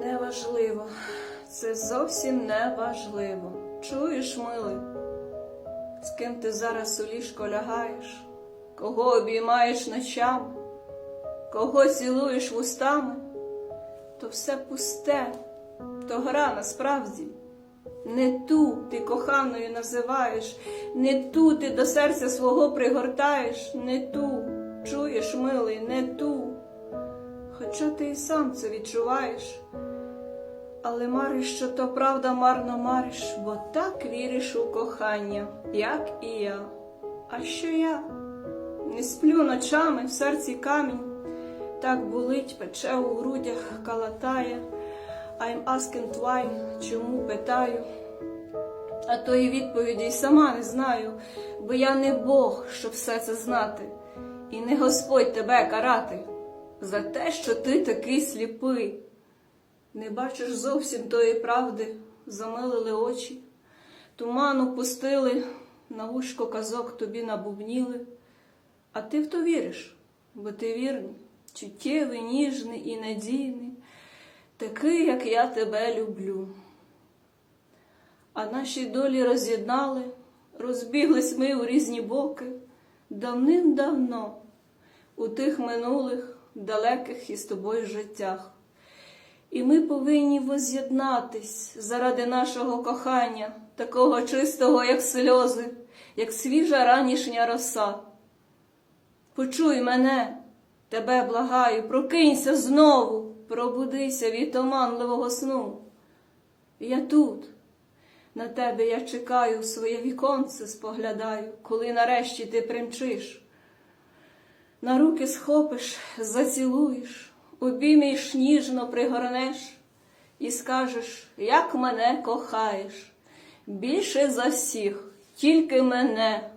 Неважливо, це зовсім не важливо. Чуєш, милий, з ким ти зараз у ліжко лягаєш, кого обіймаєш ночами, кого цілуєш вустами, то все пусте, то гра насправді. Не ту ти коханою називаєш, не ту ти до серця свого пригортаєш, не ту, чуєш, милий, не ту. Хоча ти і сам це відчуваєш, але мариш, що то правда марно мариш, бо так віриш у кохання, як і я. А що я? Не сплю ночами в серці камінь, так болить, пече у грудях, калатає. I'm asking why, чому питаю. А тої відповіді й сама не знаю, бо я не Бог, щоб все це знати, і не Господь тебе карати за те, що ти такий сліпий. Не бачиш зовсім тої правди, замилили очі, туману пустили, на вушко казок тобі набубніли. А ти в то віриш, бо ти вірний, чуттєвий, ніжний і надійний, такий, як я тебе люблю. А наші долі роз'єднали, розбіглись ми у різні боки давним-давно, у тих минулих, далеких із тобою життях. І ми повинні воз'єднатись заради нашого кохання, такого чистого, як сльози, як свіжа ранішня роса. Почуй мене, тебе благаю, прокинься знову, пробудися від оманливого сну. Я тут, на тебе я чекаю, своє віконце споглядаю, коли нарешті ти примчиш. На руки схопиш, зацілуєш, обіймеш ніжно пригорнеш і скажеш, як мене кохаєш. Більше за всіх, тільки мене.